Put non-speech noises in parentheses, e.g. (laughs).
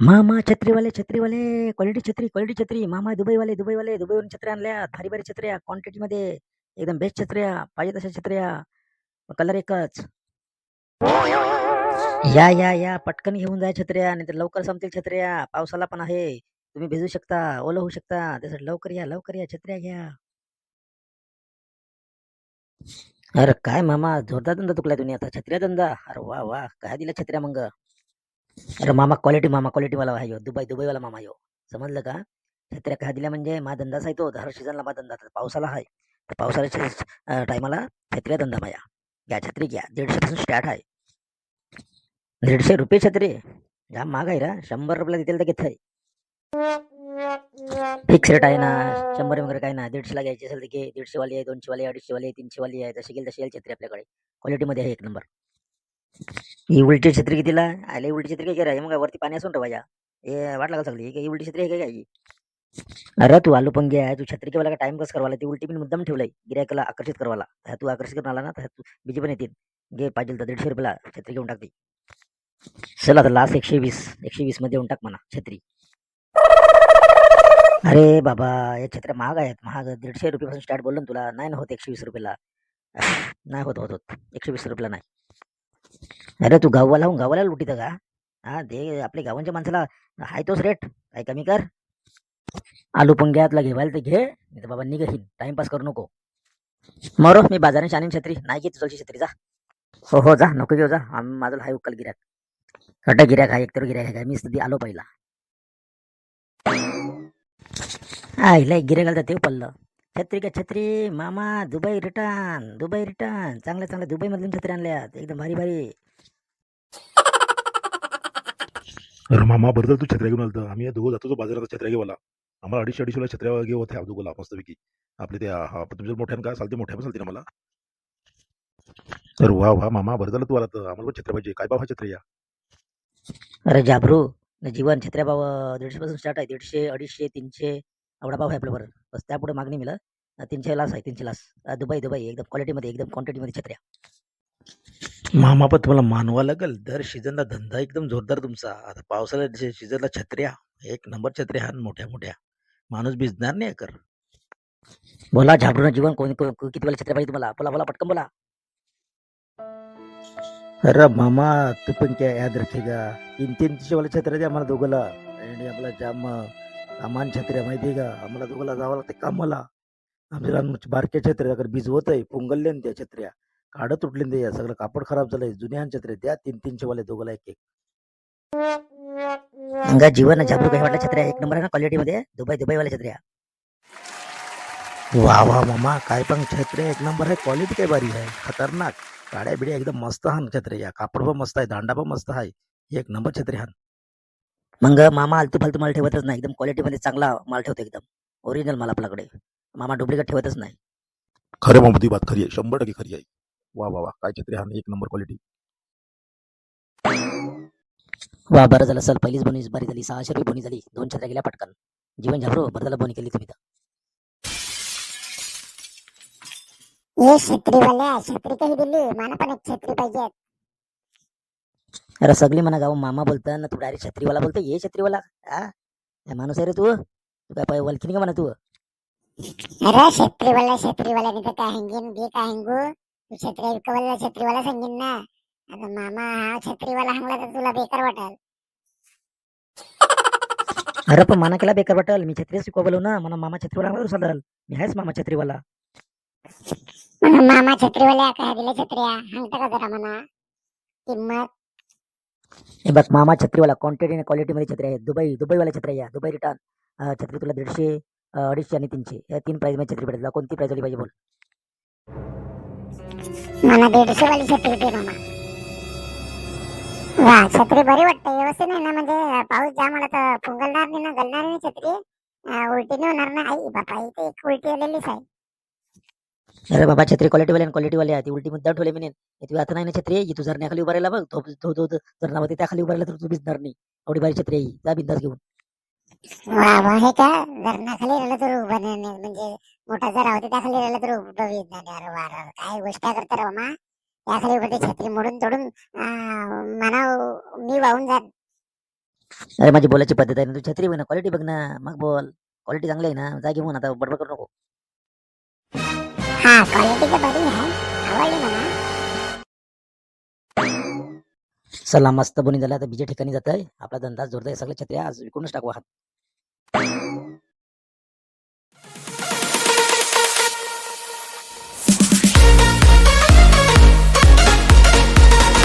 मामा छत्रीवाले छत्रीवाले क्वालिटी छत्री क्वालिटी छत्री. मामा दुबईवाले दुबईवाले दुबईवरून छत्र्या आणल्या. भारी भारी छत्र्या क्वांटिटीमध्ये एकदम बेस्ट छत्र्या पाहिजे तशा छत्र्या. कलर एकच. या या या पटकन घेऊन जा छत्र्या नाही लवकर संपतील छत्र्या. पावसाला पण आहे. तुम्ही भिजू शकता ओलं होऊ शकता. त्यासाठी लवकर या लवकर या छत्र्या घ्या. अरे काय मामा जोरदार धंदा तुकलाय तुम्ही आता छत्र्या धंदा. अरे वा वा. काय दिला छत्र्या मग? अरे मामा क्वालिटी मामा क्वालिटी वाला आहे दुबई दुबई दुबईवाला मामा यो समजलं का? छत्र्या काय दिल्या म्हणजे मा धंदाच आहे तो. हर सीझनला मा धंदा. पावसाला आहे तर पावसाळ्याच्या टायमाला छत्र्या धंदा माया. घ्या छत्री घ्या. दीडशे पासून स्टार्ट आहे दीडशे रुपये छत्री. जाम महाग आहे रा. शंभर रुपयाला देतील तर घेत आहे फिक्स रेट आहे ना. शंभर वगैरे काय ना दीडशेला घ्यायची असेल तर घे. दीडशेवाली आहे दोनशे वाली आहे अडीचशे आहे तीनशे वाली आहे. जशी गेल तशी येईल छत्री आपल्याकडे. क्वालिटीमध्ये आहे एक नंबर ही उलटी छत्री कितीला? आले उलटी छत्री काय करायची मग वरती पाणी असून ठेवायच्या. हे वाट लागल सगळी. ही उलटी छत्री आहे काय अरे तू आलू पंगी आहे तू छत्री केवाला टाइम पास करवाला ती उलटी मी मुद्दाम ठेवलंय. गिरायकाला आकर्षित करवाला तू आकर्षित करून आला ना तर तू बीजी पण येतील. घे पाहिजे तर दीडशे रुपयाला छत्री घेऊन टाकते चल आता लास्ट एकशे वीस. एकशे वीसमध्ये येऊन टाक म्हणा छत्री. अरे बाबा या छत्र्या महाग आहेत. महाग. दीडशे रुपयापासून स्टार्ट बोललो ना तुला. नाही ना होत एकशे वीस रुपयाला. नाही होत होत होत. एकशे वीस रुपयाला नाही. अरे तू गाववाला होऊन गावाला लुटीत का? हा दे आपल्या गावांच्या माणसाला हाय तोच रेट काय कमी कर. आलू पंग्यातला घेवायला ते घे. नाही तर बाबा निघहीन टाइमपास करू नको. मरो मी बाजाराने शानीन छत्री. नाही घेत तुझी छत्री जा. हो हो जा. नको घेऊ जा. माझा माझं हाय उकल गिऱ्याक कटा गिऱ्याक आहे एकतर गिऱ्याक आहे मी स्थिती आलो पहिला. आईला गिऱ्याक आलं तर ते पडलं छत्री का छत्री? मामा दुबई रिटर्न दुबई रिटर्न चांगल्या चांगल्या दुबई मधून छत्री आणल्यात. एकदम भारी भारी. अरे मामा बरं झालं तू छत्र्या घेऊन आलतं. आम्ही या दोघं जातो तो बाजारात छत्र्या घेवाला आम्हाला अडीचशे अडीचशेला छत्र्या घेऊ होत्या दोघंला मस्तपैकी. आपले त्या हा तुमच्या मोठ्यानं काय चालते मोठ्या पण चालते मला? तर वा वा मामा बरं झालं तू आला तर आम्हाला पण छत्र्या पाहिजे. काय हा छत्र्या अरे जाबरू जीवन छत्र्या भाव. दीडशे पासून स्टार्ट आहे. दीडशे अडीचशे तीनशे. भाव आहे आपल्यावर बस त्यापुढे मागणी मिळेल. तीनशे लास आहे तीनशे लास दुबई दुबई. एकदम क्वालिटीमध्ये एकदम क्वांटिटीमध्ये छत्र्या. मामा पण तुम्हाला मानवा लागेल. दर सीझनला धंदा एकदम जोरदार तुमचा. आता पावसाळ्यात सीझनला छत्र्या एक नंबर छत्र्या हा मोठ्या मोठ्या. माणूस भिजणार नाही कर. बोला झाबरू ना जीवन कोणी किती वेळा छत्र्या पाहिजे तुम्हाला? बोला बोला पटकन बोला. अरे मामा तू पण काय याद रखेगा. तीन तीन वाला छत्र्या द्या आम्हाला दोघंला. आणि आपला जाम सामान छत्र्या माहिती आहे का? आम्हाला दोघंला जावं लागतं कामाला. आमच्या लहान बारक्या छत्र्या अगर भिजवत आहे पुंगलले त्या छत्र्या काढत तुटले त्या सगळं कापड खराब झालंय जुन्या छत्र्या द्या तीन तीनशे वाले दोघंला एक एक. अंगा जीवन काही वाटलं छत्र्या. एक नंबर आहे ना क्वालिटीमध्ये दुबई दुबईवाल्या छत्र्या. वा वा मामा काय पण छत्र्या एक नंबर आहे. क्वालिटी काय भारी आहे? खतरनाक. काड्या बिड्या एकदम मस्त हान छत्र्या. या कापड पण मस्त आहे दांडा पण मस्त आहे. एक नंबर छत्री हान. मग मामा आलतू फालतू माल ठेवतच नाही. एकदम क्वालिटीमध्ये चांगला माल ठेवतो एकदम. ओरिजिनल माल आपल्याकडे. मामा डुप्लिकेट ठेवतच नाही. खरे मामा ती बात खरी आहे. शंभर टक्के खरी आहे. वा वा वा. काय छत्री हान एक नंबर क्वालिटी वा बरं झालं सर. पहिलीच बोनी बरी झाली. सहाशे रुपये बोनी झाली. दोन छत्र्या गेल्या पटकन. जीवन झाबरू बरं झालं बोनी केली तुम्ही तर. ये छत्रीवाल्या छत्री कशी दिली? मला पण एक छत्री पाहिजे. अरे सगळी म्हणा गाव मामा बोलतं ना तू डायरेक्ट छत्रीवाला बोलतो ये छत्रीवाला. हा काय माणूस आहे रे तू. तू काय पाय वलखी का म्हणा तू? अरे छत्रीवाल्या छत्रीवाल्याने तर काय हंगीन घे काय हंगू. तू छत्री विकवायला छत्रीवाला सांगेन ना. आता मामा हा छत्रीवाला हंगला तर तुला बेकार वाटेल. (laughs) अरे पण माना केला बेकार वाटल. मी छत्री शिकवा ना म्हणा मामा छत्रीवाला चालेल मी आहेच मामा छत्रीवाला. म्हणून मामा छत्रीवाल्या काय दिल्या छत्र्या? हंगता का जरा म्हणा? किंमत? हे बघ मामा छत्रीवाला क्वांटिटी आणि क्वालिटीमध्ये छत्री आहेत दुबई दुबईवाल्या छत्र्या या दुबई रिटर्न छत्री तुला दीडशे अडीचशे आणि तीनशे. या तीन प्राइसमध्ये छत्री भेटेल. कोणती प्राईज वाली पाहिजे बोल. मला दीडशे वाली छत्री दे मामा. वा छत्री बरी वाटते. व्यवस्थित नाही ना म्हणजे पाऊस जाम आला तर फुंगलणार नाही ना गलणार नाही छत्री उलटी नाही होणार ना आई बापा इथे एक उलटी आलेलीच आहे. अरे बाबा छत्री क्वालिटी वाली आणि क्वालिटी वाली आहे. ती उलटी मुद्दा ठेवले मी तू आता नाही ना छत्री? ही तू झरण्याखाली उभा राहिला बघ तो तो तो झरणामध्ये त्याखाली उभा राहिला तर तू भिजणार नाही. एवढी भारी छत्री आहे ही. जा बिंदास घेऊन. वा वा हे का? धरणाखाली राहिलं तर उभं नाही. नाही. म्हणजे मोठा जरा होते त्याखाली राहिलं तर उभं येत नाही. अरे वा काय गोष्ट करता रे मामा. त्याखाली उभं ते छत्री मोडून तोडून अं, म्हणा मी वाहून जात अरे माझी बोलायची पद्धत आहे ना तू छत्री बघ ना क्वालिटी बघ ना. मग बोल. क्वालिटी चांगली आहे ना. जा घेऊन आता बडबड करू नको. क्वालिटी तर बरी आहे आवडली मला चला मस्त बोनी झाला. तर बीजे ठिकाणी जात आहे आपला धंदा जोरदार आहे. सगळ्या छत्र्या आज विकूनच टाकू हात